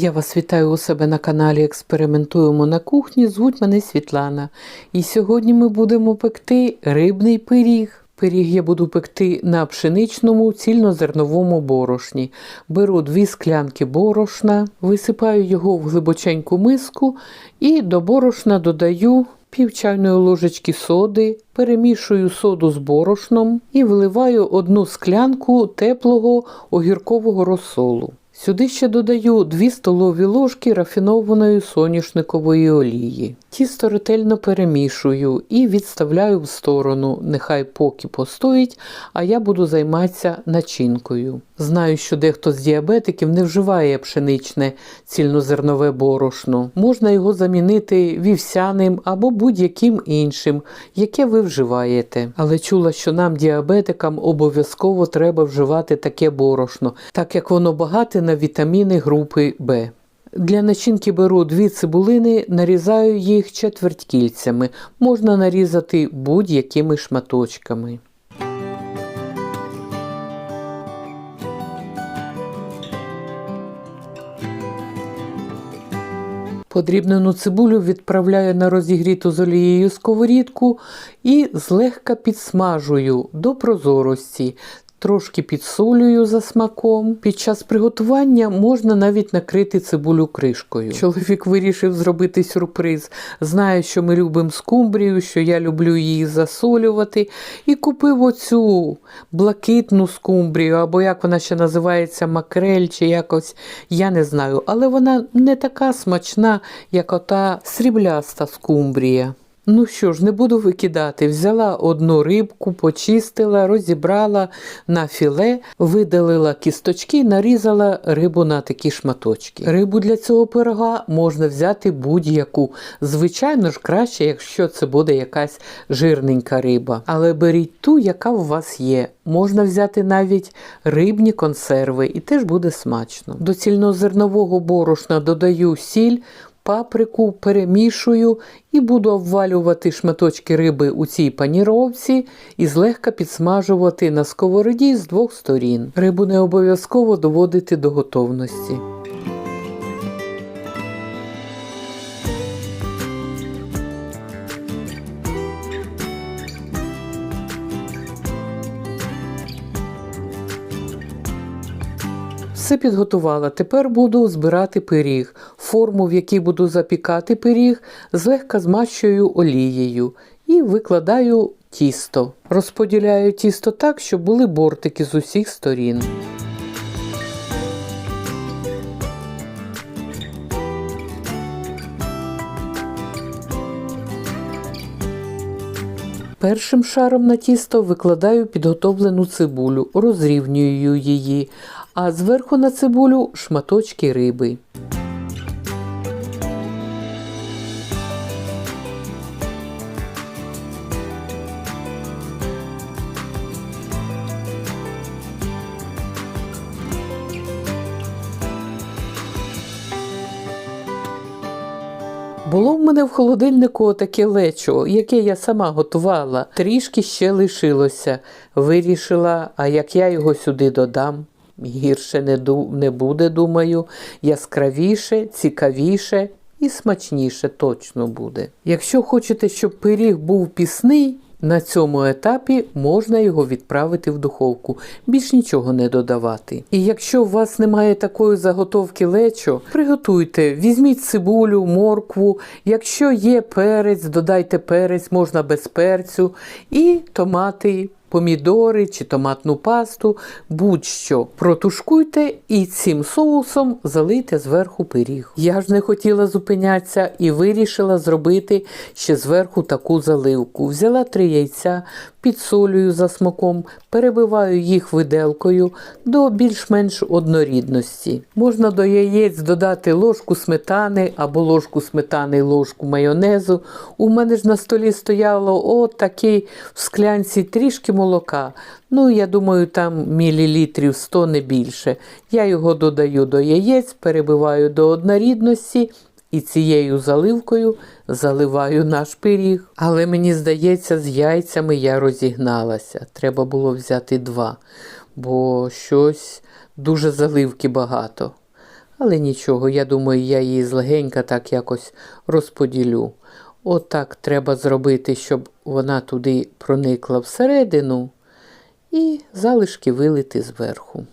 Я вас вітаю у себе на каналі Експериментуємо на кухні. Звуть мене Світлана. І сьогодні ми будемо пекти рибний пиріг. Пиріг я буду пекти на пшеничному цільнозерновому борошні. Беру дві склянки борошна, висипаю його в глибоченьку миску і до борошна додаю пів чайної ложечки соди, перемішую соду з борошном і виливаю одну склянку теплого огіркового розсолу. Сюди ще додаю 2 столові ложки рафінованої соняшникової олії. Тісто ретельно перемішую і відставляю в сторону, нехай поки постоїть, а я буду займатися начинкою. Знаю, що дехто з діабетиків не вживає пшеничне цільнозернове борошно. Можна його замінити вівсяним або будь-яким іншим, яке ви вживаєте. Але чула, що нам, діабетикам, обов'язково треба вживати таке борошно, так як воно багате на вітаміни групи Б. Для начинки беру дві цибулини, нарізаю їх четверть кільцями. Можна нарізати будь-якими шматочками. Подрібнену цибулю відправляю на розігріту з олією сковорідку і злегка підсмажую до прозорості. Трошки підсолюю за смаком. Під час приготування можна навіть накрити цибулю кришкою. Чоловік вирішив зробити сюрприз. Знає, що ми любимо скумбрію, що я люблю її засолювати. І купив оцю блакитну скумбрію, або як вона ще називається, макрель, чи якось, я не знаю. Але вона не така смачна, як ота срібляста скумбрія. Ну що ж, не буду викидати. Взяла одну рибку, почистила, розібрала на філе, видалила кісточки, нарізала рибу на такі шматочки. Рибу для цього пирога можна взяти будь-яку. Звичайно ж, краще, якщо це буде якась жирненька риба. Але беріть ту, яка у вас є. Можна взяти навіть рибні консерви, і теж буде смачно. До цільнозернового борошна додаю сіль паприку перемішую і буду обвалювати шматочки риби у цій паніровці і злегка підсмажувати на сковороді з двох сторін. Рибу не обов'язково доводити до готовності. Все підготувала. Тепер буду збирати пиріг. Форму, в якій буду запікати пиріг, злегка змащую олією і викладаю тісто. Розподіляю тісто так, щоб були бортики з усіх сторін. Першим шаром на тісто викладаю підготовлену цибулю, розрівнюю її, а зверху на цибулю шматочки риби. Було в мене в холодильнику таке лечо, яке я сама готувала. Трішки ще лишилося. Вирішила, а як я його сюди додам, гірше не, ду... не буде, думаю, яскравіше, цікавіше і смачніше точно буде. Якщо хочете, щоб пиріг був пісний, на цьому етапі можна його відправити в духовку, більш нічого не додавати. І якщо у вас немає такої заготовки лечо, приготуйте, візьміть цибулю, моркву. Якщо є перець, додайте перець, можна без перцю, і томати. Помідори чи томатну пасту, будь-що протушкуйте і цим соусом залийте зверху пиріг. Я ж не хотіла зупинятися і вирішила зробити ще зверху таку заливку. Взяла три яйця, підсолюю за смаком, перебиваю їх виделкою до більш-менш однорідності. Можна до яєць додати ложку сметани або ложку сметани і ложку майонезу. У мене ж на столі стояло от такий в склянці трішки молока. Ну, я думаю, там мілілітрів 100 не більше. Я його додаю до яєць, перебиваю до однорідності і цією заливкою заливаю наш пиріг. Але мені здається, з яйцями я розігналася. Треба було взяти два, бо щось дуже заливки багато. Але нічого, я думаю, я її злегенька так якось розподілю. Отак треба зробити, щоб вона туди проникла всередину, і залишки вилити зверху.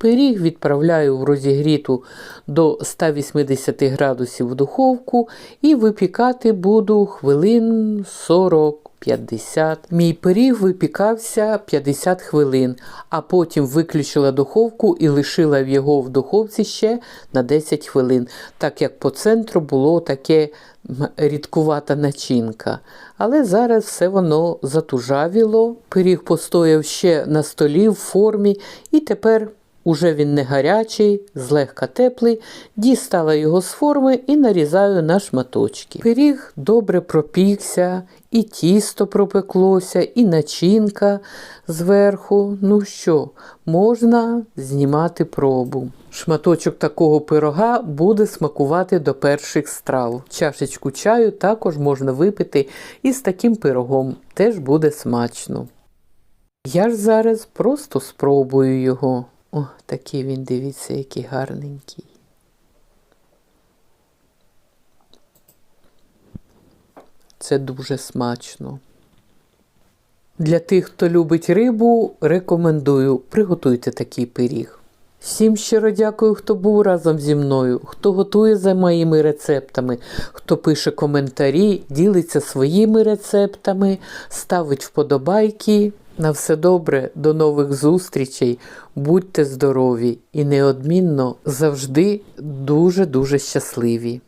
Пиріг відправляю в розігріту до 180 градусів в духовку і випікати буду хвилин 40-50. Мій пиріг випікався 50 хвилин, а потім виключила духовку і лишила його в духовці ще на 10 хвилин, так як по центру було таке рідкувата начинка. Але зараз все воно затужавіло. Пиріг постояв ще на столі в формі, і тепер Уже він не гарячий, злегка теплий, дістала його з форми і нарізаю на шматочки. Пиріг добре пропікся, і тісто пропеклося, і начинка зверху. Ну що, можна знімати пробу. Шматочок такого пирога буде смакувати до перших страв. Чашечку чаю також можна випити і з таким пирогом теж буде смачно. Я ж зараз просто спробую його. О, такий він, дивіться, який гарненький. Це дуже смачно. Для тих, хто любить рибу, рекомендую приготуйте такий пиріг. Всім щиро дякую, хто був разом зі мною, хто готує за моїми рецептами, хто пише коментарі, ділиться своїми рецептами, ставить вподобайки. На все добре, до нових зустрічей, будьте здорові і неодмінно завжди дуже-дуже щасливі.